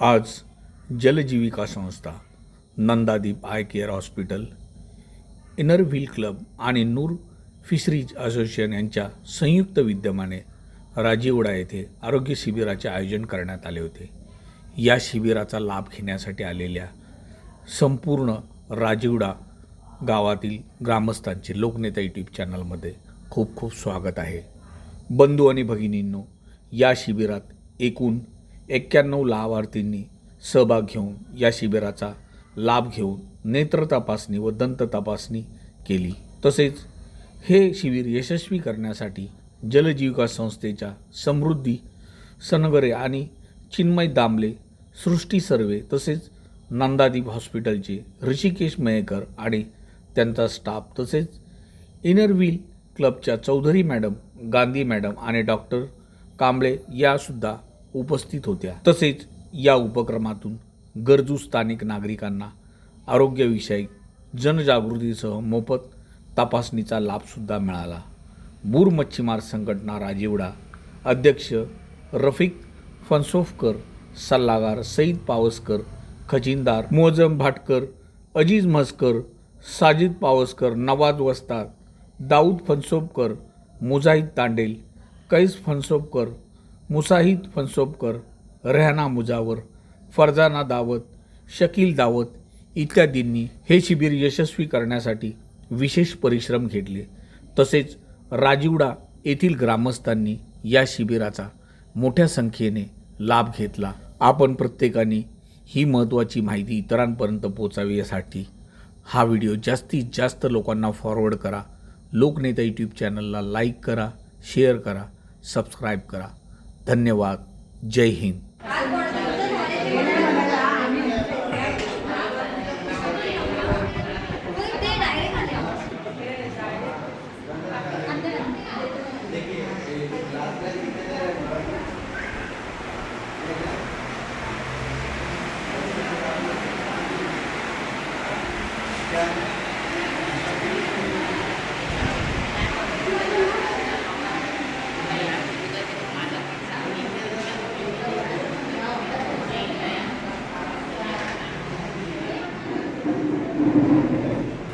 आज जलजीविका संस्था Nandadeep eye care hospital inner wheel club आणि नूर फिशरीज असोसिएशन यांच्या संयुक्त विद्यमाने राजीवडा येथे आरोग्य शिबिराचे आयोजन करण्यात आले होते. या शिबिराचा लाभ घेण्यासाठी आलेल्या संपूर्ण राजीवडा गावातील ग्रामस्थांचे लोकनेता यूट्यूब चॅनलमध्ये खूप खूप स्वागत आहे. बंधू आणि भगिनींनो या शिबिरात एकूण एक्क्याण्णव लाभार्थींनी सहभाग घेऊन या शिबिराचा लाभ घेऊन नेत्र तपासणी व दंत तपासणी केली. तसेच हे शिबिर यशस्वी करण्यासाठी जलजीविका संस्थेच्या समृद्धी सनगरे आणि चिन्मय दामले सृष्टी सर्वे तसेच नंदादीप हॉस्पिटलचे ऋषिकेश मयेकर आणि त्यांचा स्टाफ तसेच इनर व्हील क्लबच्या चौधरी मॅडम गांधी मॅडम आणि डॉक्टर कांबळे यासुद्धा उपस्थित होत्या. तसेच या उपक्रमातून गरजू स्थानिक नागरिकांना आरोग्यविषयक जनजागृतीसह मोफत तपासणीचा लाभसुद्धा मिळाला. बूर मच्छीमार संघटना राजीवडा अध्यक्ष रफिक फनसोफकर सल्लागार सईद पावसकर खजिनदार मोजम भाटकर अजीज म्हसकर साजिद पावसकर नवाज वस्ताद दाऊद फनसोपकर मुजाहिद तांडेल कैस फनसोपकर मुसाहिद फनसोपकर रेहाना मुजावर फरजाना दावत शकील दावत इत्यादींनी हे शिबिर यशस्वी करण्यासाठी विशेष परिश्रम घेतले. तसेच राजीवडा येथील ग्रामस्थांनी या शिबिराचा मोठ्या संख्येने लाभ घेतला. आपण प्रत्येकाने ही महत्त्वाची माहिती इतरांपर्यंत पोचावी यासाठी हा व्हिडिओ जास्तीत जास्त लोकांना फॉरवर्ड करा. लोकनेता यूट्यूब चॅनलला लाईक करा शेअर करा सबस्क्राईब करा. धन्यवाद जय हिंद. えっ?